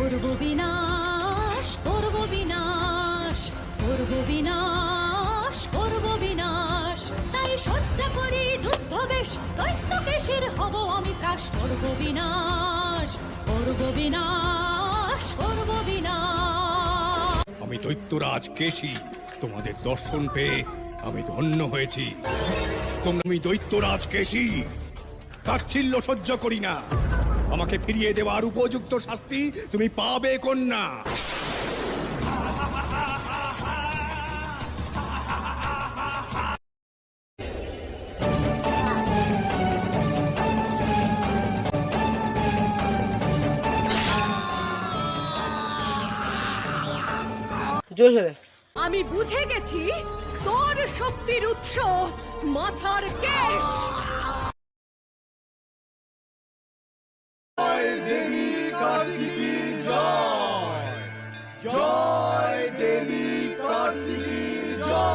করব বিনাশ করব বিনাশ করব বিনাশ করব বিনাশ। তাই সজ্জা করি যুদ্ধ বেশ, দৈত্য হব আমি করব বিনাশ করব বিনাশ করব বিনাশ। আমি দৈত্যরাজ কেশী, তোমাদের দর্শন পেয়ে আমি ধন্য হয়েছি। আমি দৈত্যরাজ কেশী, তাচ্ছিল্য সহ্য করি না। আমাকে ফিরিয়ে দেওয়ার উপযুক্ত শাস্তি তুমি পাবে কন্যা। আমি বুঝে গেছি তোর শক্তির উৎস মাথার কেশ।